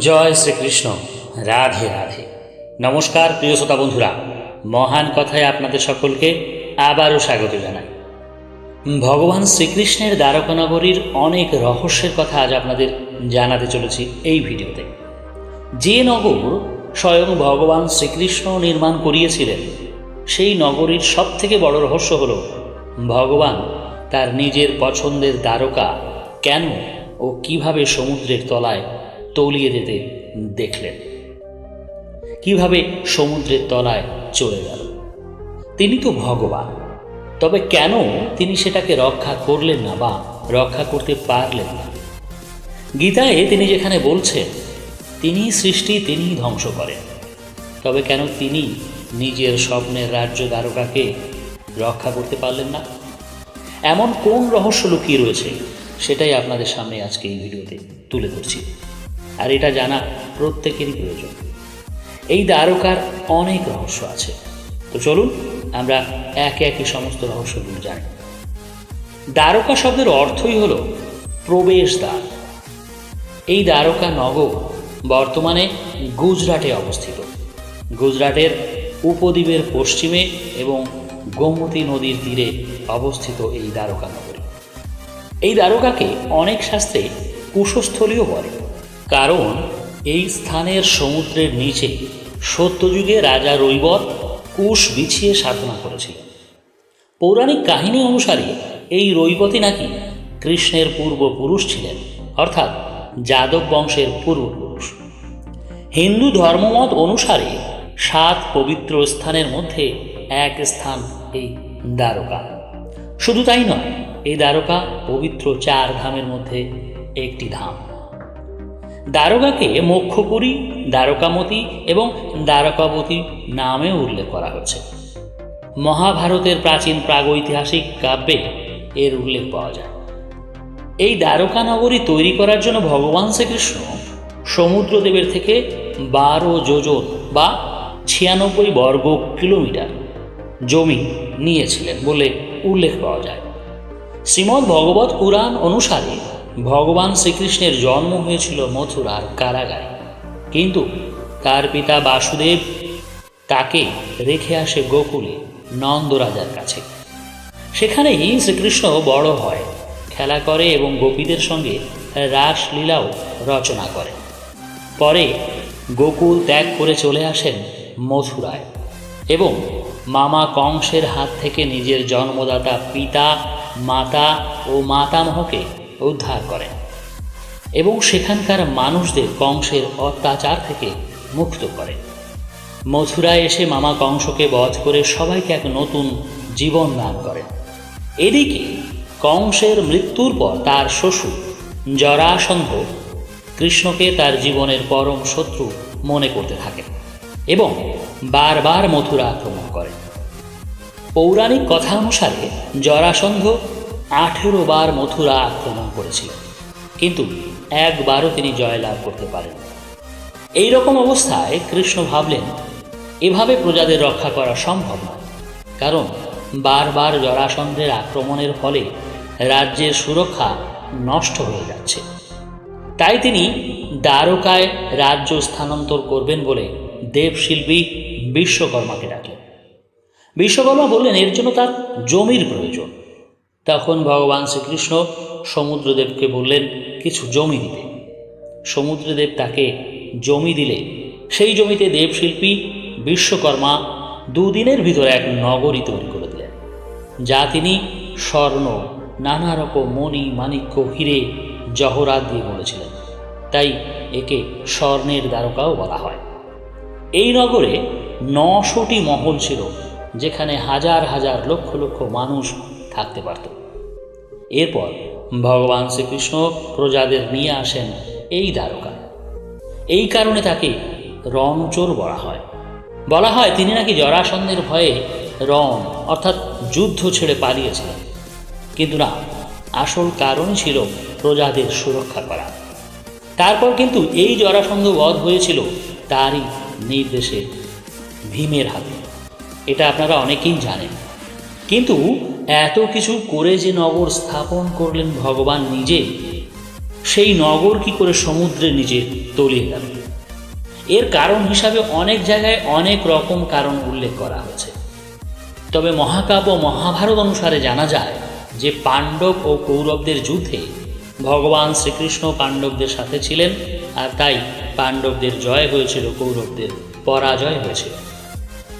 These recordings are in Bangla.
জয় শ্রীকৃষ্ণ। রাধে রাধে। নমস্কার প্রিয় শ্রোতা বন্ধুরা। মহান কথায় আপনাদের সকলকে আবারও স্বাগত জানাই। ভগবান শ্রীকৃষ্ণের দ্বারকানগরীর অনেক রহস্যের কথা আজ আপনাদের জানাতে চলেছি এই ভিডিওতে। যে নগর স্বয়ং ভগবান শ্রীকৃষ্ণ নির্মাণ করিয়েছিলেন, সেই নগরীর সবথেকে বড় রহস্য হল, ভগবান তার নিজের পছন্দের দ্বারকা কেন ও কীভাবে সমুদ্রের তলায় তলিয়ে যেতে দেখলেন। কীভাবে সমুদ্রের তলায় চলে গেল? তিনি তো ভগবান। তবে কেন তিনি সেটাকে রক্ষা করলেন না বা রক্ষা করতে পারলেন না? গীতায় তিনি যেখানে বলছেন, তিনি সৃষ্টি, তিনিই ধ্বংস করেন। তবে কেন তিনি নিজের স্বপ্নের রাজ্য দ্বারকাকে রক্ষা করতে পারলেন না? এমন কোন রহস্য লুকিয়ে রয়েছে, সেটাই আপনাদের সামনে আজকে এই ভিডিওতে তুলে ধরছি। আর এটা জানা প্রত্যেকেরই প্রয়োজন। এই দ্বারকার অনেক রহস্য আছে। তো চলুন, আমরা একে একে সমস্ত রহস্যগুলো জানি। দ্বারকা শব্দের অর্থই হল প্রবেশদ্বার এই দ্বারকা নগর বর্তমানে গুজরাটে অবস্থিত। গুজরাটের উপদ্বীপের পশ্চিমে এবং গোমতী নদীর তীরে অবস্থিত এই দ্বারকা নগরী। এই দ্বারকাকে অনেক শাস্ত্রে কুশস্থলীও বলে। কারণ এই স্থানের সমুদ্রের নিচে সত্যযুগে রাজা রৈবত কুশ বিছিয়ে সাধনা করেছিলেন। পৌরাণিক কাহিনী অনুসারে এই রৈবতী নাকি কৃষ্ণের পূর্বপুরুষ ছিলেন, অর্থাৎ যাদব বংশের পূর্বপুরুষ। হিন্দু ধর্মমত অনুসারে সাত পবিত্র স্থানের মধ্যে এক স্থান এই দ্বারকা। শুধু তাই নয়, এই দ্বারকা পবিত্র চার ধামের মধ্যে একটি ধাম। দ্বারকাকে মোক্ষপুরী, দ্বারকামতী এবং দ্বারকাবতী নামেও উল্লেখ করা হয়েছে মহাভারতের প্রাচীন প্রাগৈতিহাসিক কাব্যে এর উল্লেখ পাওয়া যায়। এই দ্বারকা নগরী তৈরি করার জন্য ভগবান শ্রীকৃষ্ণ সমুদ্রদেবের থেকে বারো যোজন বা ছিয়ানব্বই বর্গ কিলোমিটার জমি নিয়েছিলেন বলে উল্লেখ পাওয়া যায়। শ্রীমদ্ ভগবত পুরাণ অনুসারে ভগবান শ্রীকৃষ্ণের জন্ম হয়েছিল মথুরার কারাগারে। কিন্তু তার পিতা বাসুদেব তাকে রেখে আসে গোকুলে নন্দরাজার কাছে। সেখানেই শ্রীকৃষ্ণ বড় হয়, খেলা করে এবং গোপীদের সঙ্গে রাসলীলাও রচনা করে। পরে গোকুল ত্যাগ করে চলে আসেন মথুরায় এবং মামা কংসের হাত থেকে নিজের জন্মদাতা পিতা, মাতা ও মাতামহকে উদ্ধার করেন এবং সেখানকার মানুষদের কংসের অত্যাচার থেকে মুক্ত করেন মথুরায় এসে মামা কংসকে বধ করে সবাইকে এক নতুন জীবন দান করেন এদিকে কংসের মৃত্যুর পর তার শ্বশুর জরাসন্ধ কৃষ্ণকে তার জীবনের পরম শত্রু মনে করতে থাকেন এবং বারবার মথুরা আক্রমণ করেন পৌরাণিক কথা অনুসারে জরাসন্ধ আঠেরো বার মথুরা আক্রমণ করেছিলেন কিন্তু একবারও তিনি জয়লাভ করতে পারেন এই রকম অবস্থায় কৃষ্ণ ভাবলেন, এভাবে প্রজাদের রক্ষা করা সম্ভব নয়। কারণ বারবার জরাসন্ধের আক্রমণের ফলে রাজ্যের সুরক্ষা নষ্ট হয়ে যাচ্ছে। তাই তিনি দ্বারকায় রাজ্য স্থানান্তর করবেন বলে দেবশিল্পী বিশ্বকর্মাকে ডাকলেন। বিশ্বকর্মা বললেন, এর জন্য তার জমির প্রয়োজন। তখন ভগবান শ্রীকৃষ্ণ সমুদ্রদেবকে বললেন, কিছু জমি দিতে। সমুদ্রদেব তাকে জমি দিলে। সেই জমিতে দেবশিল্পী বিশ্বকর্মা দুদিনের ভিতরে এক নগরী তৈরি করে দিলেন, যা তিনি স্বর্ণ নানা রকম মণি মাণিক্য, হিরে জহরাত দিয়ে বলেছিলেন তাই একে স্বর্ণের দ্বারকাও বলা হয়। এই নগরে নশোটি মহল ছিল, যেখানে হাজার হাজার লক্ষ লক্ষ মানুষ থাকতে পারত। এরপর ভগবান শ্রীকৃষ্ণ প্রজাদের নিয়ে আসেন এই দ্বারকা। এই কারণে তাকে রণচোর বলা হয়। বলা হয় তিনি নাকি জরাসন্ধের ভয়ে রণ, অর্থাৎ যুদ্ধ ছেড়ে পালিয়েছিলেন। কিন্তু না, আসল কারণ ছিল প্রজাদের সুরক্ষা করা। তারপর কিন্তু এই জরাসন্ধ বধ হয়েছিল তারই নির্দেশে ভীমের হাতে। এটা আপনারা অনেকেই জানেন। কিন্তু এত কিছু করে যে নগর স্থাপন করলেন ভগবান নিজে, সেই নগর কি করে সমুদ্রের নিচে তলিয়ে গেল? এর কারণ হিসাবে অনেক জায়গায় অনেক রকম কারণ উল্লেখ করা হয়েছে। তবে মহাকাব্য মহাভারত অনুসারে জানা যায় যে পাণ্ডব ও কৌরবদের যুদ্ধে ভগবান শ্রীকৃষ্ণ পাণ্ডবদের সাথে ছিলেন আর তাই পাণ্ডবদের জয় হয়েছিল, কৌরবদের পরাজয় হয়েছিল।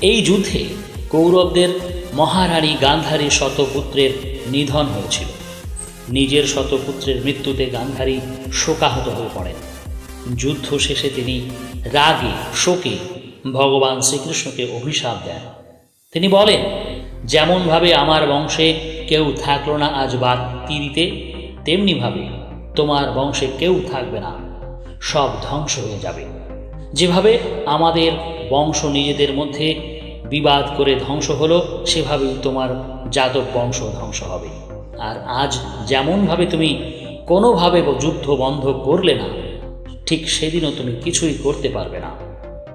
এই যুদ্ধে কৌরবদের মহারানী গান্ধারী শতপুত্রের নিধন হয়েছিল। নিজের শতপুত্রের মৃত্যুতে গান্ধারী শোকাহত হয়ে পড়েন। যুদ্ধ শেষে তিনি রাগে, শোকে ভগবান শ্রীকৃষ্ণকে অভিশাপ দেন। তিনি বলেন, যেমনভাবে আমার বংশে কেউ থাকল না আজ বাদ তিরিতে তেমনিভাবে তোমার বংশে কেউ থাকবে না। সব ধ্বংস হয়ে যাবে। যেভাবে আমাদের বংশ নিজেদের মধ্যে বিবাদ করে ধ্বংস হলো, সেভাবেই তোমার যাদব বংশ ধ্বংস হবে। আর আজ যেমনভাবে তুমি কোনোভাবে যুদ্ধ বন্ধ করলে না, ঠিক সেদিনও তুমি কিছুই করতে পারবে না।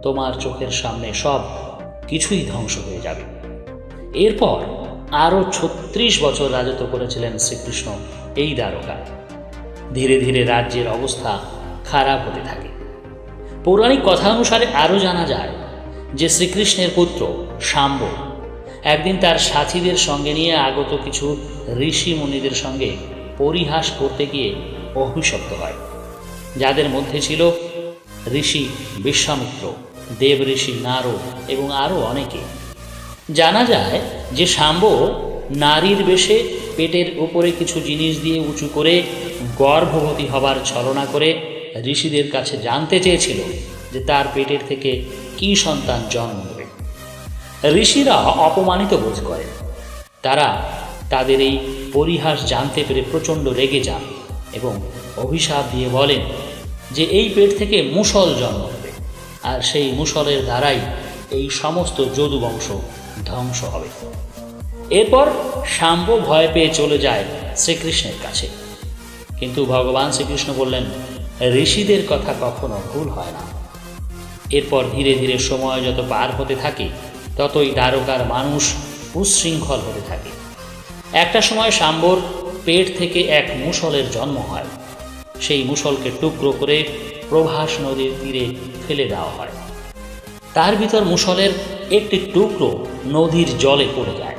তোমার চোখের সামনে সব কিছুই ধ্বংস হয়ে যাবে। এরপর আরও ছত্রিশ বছর রাজত্ব করেছিলেন শ্রীকৃষ্ণ এই দ্বারকায় ধীরে ধীরে রাজ্যের অবস্থা খারাপ হতে থাকে। পৌরাণিক কথা অনুসারে আরও জানা যায় যে শ্রীকৃষ্ণের পুত্র, শাম্ব, একদিন তার সাথীদের সঙ্গে নিয়ে আগত কিছু ঋষি মুনিদের সঙ্গে পরিহাস করতে গিয়ে অভিশপ্ত হয়। যাদের মধ্যে ছিল ঋষি বিশ্বামিত্র, দেব ঋষি নারদ এবং আরও অনেকে। জানা যায় যে শাম্ব নারীর বেশে পেটের উপরে কিছু জিনিস দিয়ে উঁচু করে গর্ভবতী হবার ছলনা করে ঋষিদের কাছে জানতে চেয়েছিল যে তার পেটের থেকে কী সন্তান জন্ম দেবে ঋষিরা অপমানিত বোধ করে। তারা তাদের এই পরিহাস জানতে পেরে প্রচণ্ড রেগে যান এবং অভিশাপ দিয়ে বলেন যে, এই পেট থেকে মুসল জন্ম হবে আর সেই মুসলের দ্বারাই এই সমস্ত যদুবংশ ধ্বংস হবে। এরপর শাম্ব ভয় পেয়ে চলে যায় শ্রীকৃষ্ণের কাছে। কিন্তু ভগবান শ্রীকৃষ্ণ বললেন, ঋষিদের কথা কখনো ভুল হয় না। এরপর ধীরে ধীরে সময় যত পার হতে থাকে, ততই দ্বারকার মানুষ উচ্ছৃঙ্খল হতে থাকে। একটা সময় সাম্বর পেট থেকে এক মুসলের জন্ম হয়। সেই মুসলকে টুকরো করে প্রভাস নদীর তীরে ফেলে দেওয়া হয়। তার ভিতর মুসলের একটি টুকরো নদীর জলে পড়ে যায়।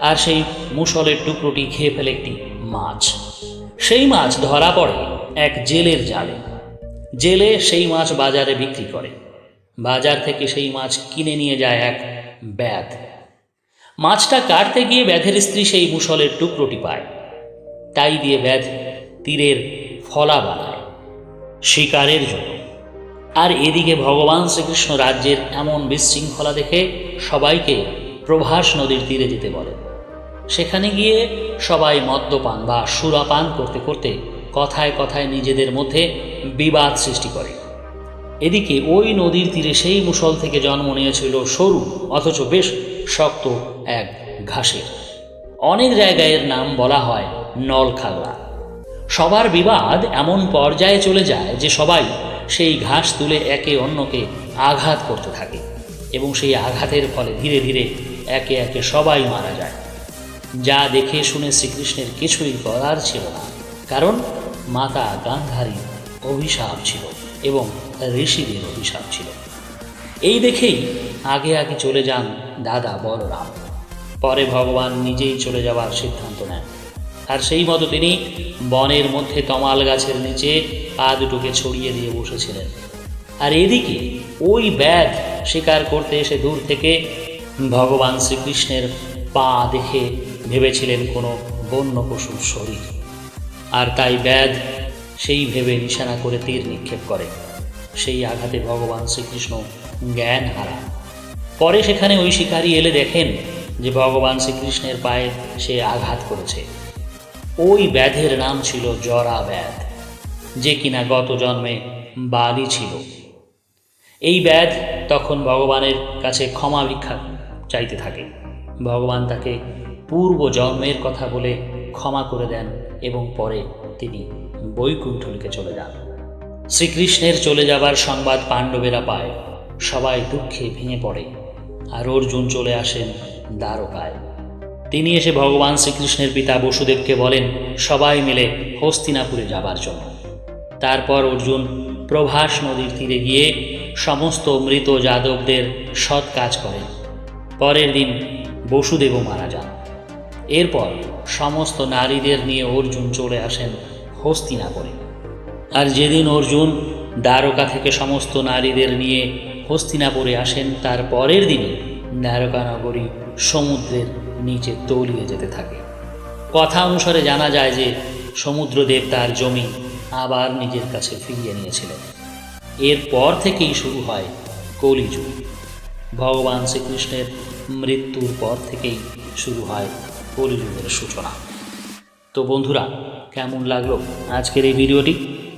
আর সেই মুসলের টুকরোটি খেয়ে ফেলে একটি মাছ। সেই মাছ ধরা পড়ে এক জেলের জালে। জেলে সেই মাছ বাজারে বিক্রি করে। বাজার থেকে সেই মাছ কিনে নিয়ে যায় এক ব্যাধ। মাছটা কাটতে গিয়ে ব্যাধের স্ত্রী সেই মুসলের টুকরোটি পায়। তাই দিয়ে ব্যাধ তীরের ফলা বানায়, শিকারের জন্য। আর এদিকে ভগবান শ্রীকৃষ্ণ রাজ্যের এমন বিশৃঙ্খলা দেখে সবাইকে প্রভাস নদীর তীরে যেতে বলে। সেখানে গিয়ে সবাই মদ্যপান বা সুরাপান করতে করতে কথায় কথায় নিজেদের মধ্যে বিবাদ সৃষ্টি করে। এদিকে ওই নদীর তীরে সেই মুসল থেকে জন্ম নিয়েছিল সরু, অথচ বেশ শক্ত এক ঘাসের। অনেক জায়গায় এর নাম বলা হয় নলখাগড়া। সবার বিবাদ এমন পর্যায়ে চলে যায় যে সবাই সেই ঘাস তুলে একে অন্যকে আঘাত করতে থাকে এবং সেই আঘাতের ফলে ধীরে ধীরে একে একে সবাই মারা যায়। যা দেখে শুনে শ্রীকৃষ্ণের কিছুই করার ছিল না, কারণ মাতা গান্ধারী অভিশাপ ছিল এবং ঋষিদের অভিশাপ ছিল। এই দেখেই আগে আগে চলে যান দাদা বলরাম। পরে ভগবান নিজেই চলে যাওয়ার সিদ্ধান্ত নেন। আর সেই মতো তিনি বনের মধ্যে তমাল গাছের নিচে পা দুটোকে ছড়িয়ে দিয়ে বসেছিলেন। আর এদিকে ওই ব্যাধ শিকার করতে এসে দূর থেকে ভগবান শ্রীকৃষ্ণের পা দেখে ভেবেছিলেন কোনো বন্য পশুর শরীর। আর তাই ব্যাধ সেই ভেবে নিশানা করে তীর নিক্ষেপ করে। সেই আঘাতে ভগবান শ্রীকৃষ্ণ জ্ঞান হারান। পরে সেখানে ওই শিকারী এলে দেখেন যে ভগবান শ্রীকৃষ্ণের পায়ে সে আঘাত করেছে। ওই ব্যাধের নাম ছিল জরা ব্যাধ, যে কিনা গত জন্মে বালি ছিল। এই ব্যাধ তখন ভগবানের কাছে ক্ষমা ভিক্ষা চাইতে থাকে। ভগবান তাকে পূর্ব জন্মের কথা বলে ক্ষমা করে দেন এবং পরে তিনি বৈকুণ্ঠলিকে চলে যান। শ্রীকৃষ্ণের চলে যাবার সংবাদ পাণ্ডবেরা পায়। সবাই দুঃখে ভেঙে পড়ে। আর অর্জুন চলে আসেন দ্বারকায়। তিনি এসে ভগবান শ্রীকৃষ্ণের পিতা বসুদেবকে বলেন, সবাই মিলে হস্তিনাপুরে যাবার জন্য। তারপর অর্জুন প্রভাস নদীর তীরে গিয়ে সমস্ত মৃত যাদবদের সৎ কাজ করেন পরের দিন বসুদেবও মারা যান। এরপর সমস্ত নারীদের নিয়ে অর্জুন চলে আসেন হস্তিনাপুরে। আর যেদিন অর্জুন দ্বারকা থেকে সমস্ত নারীদের নিয়ে হস্তিনাপুরে আসেন, তার পরের দিনে দ্বারকা নগরী সমুদ্রের নিচে তলিয়ে যেতে থাকে। কথা অনুসারে জানা যায় যে সমুদ্রদেব তার জমি আবার নিজের কাছে ফিরিয়ে নিয়েছিলেন। এরপর থেকেই শুরু হয় কলিযুগ। ভগবান শ্রীকৃষ্ণের মৃত্যুর পর থেকেই শুরু হয় কলিযুগের সূচনা। তো বন্ধুরা, কেমন লাগল আজকের এই ভিডিওটি?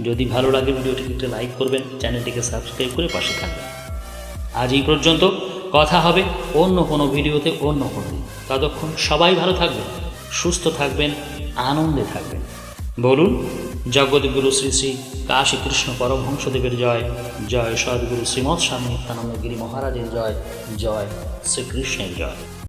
যদি ভালো লাগে ভিডিওটিকে একটা লাইক করবেন, চ্যানেলটিকে সাবস্ক্রাইব করে পাশে থাকবেন। আজ এই পর্যন্ত, কথা হবে অন্য কোনো ভিডিওতে অন্য কোনো দিন। ততক্ষণ সবাই ভালো থাকবেন, সুস্থ থাকবেন, আনন্দে থাকবেন। বলুন, জগৎগুরু শ্রী শ্রী কাশী কৃষ্ণ পরমহংসদেবের জয় জয় সদ্গুরু শ্রীমৎ স্বামী নিত্যানন্দ গিরি মহারাজের জয় জয় শ্রীকৃষ্ণের জয়।